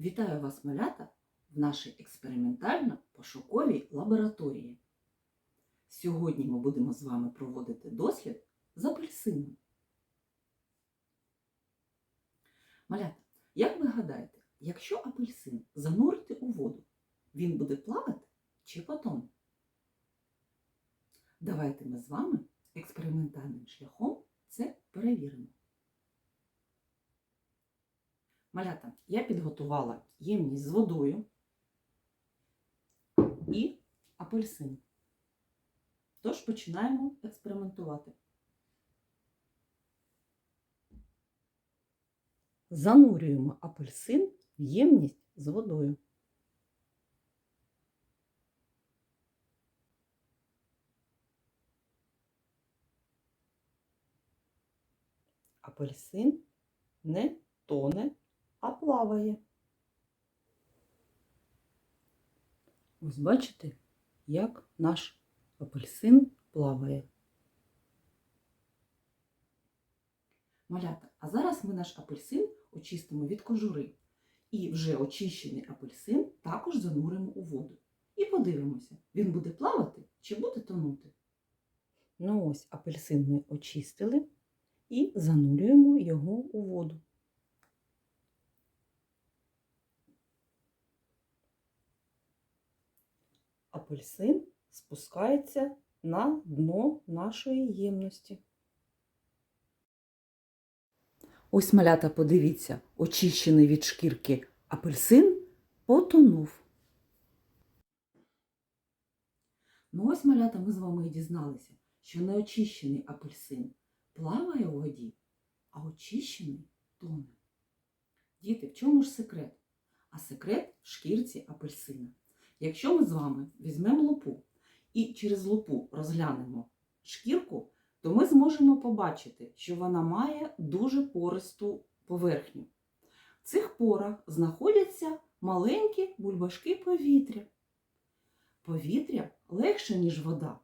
Вітаю вас, малята, в нашій експериментально-пошуковій лабораторії. Сьогодні ми будемо з вами проводити дослід з апельсином. Малята, як ви гадаєте, якщо апельсин занурити у воду, він буде плавати чи потоне? Давайте ми з вами експериментальним шляхом це перевіримо. Малята, я підготувала ємність з водою і апельсин. Тож починаємо експериментувати. Занурюємо апельсин в ємність з водою. Апельсин не тоне, а плаває. Ось бачите, як наш апельсин плаває. Малята, а зараз ми наш апельсин очистимо від кожури. І вже очищений апельсин також зануримо у воду. І подивимося, він буде плавати чи буде тонути. Ну ось апельсин ми очистили і занурюємо його у воду. Апельсин спускається на дно нашої ємності. Ось малята, подивіться, очищений від шкірки апельсин потонув. Ну ось малята ми з вами і дізналися, що неочищений апельсин плаває у воді, а очищений тоне. Діти, в чому ж секрет? А секрет в шкірці апельсина. Якщо ми з вами візьмемо лупу і через лупу розглянемо шкірку, то ми зможемо побачити, що вона має дуже пористу поверхню. В цих порах знаходяться маленькі бульбашки повітря. Повітря легше, ніж вода.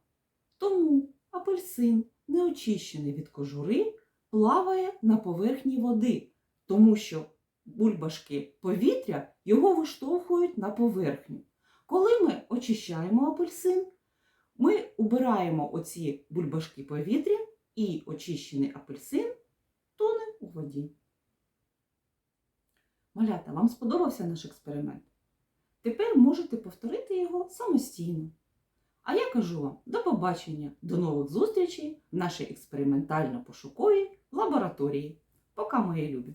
Тому апельсин, неочищений від кожури, плаває на поверхні води, тому що бульбашки повітря його виштовхують на поверхню. Коли ми очищаємо апельсин, ми убираємо оці бульбашки повітря і очищений апельсин тоне у воді. Малята, вам сподобався наш експеримент? Тепер можете повторити його самостійно. А я кажу вам до побачення, до нових зустрічей в нашій експериментально-пошуковій лабораторії. Пока, мої любі!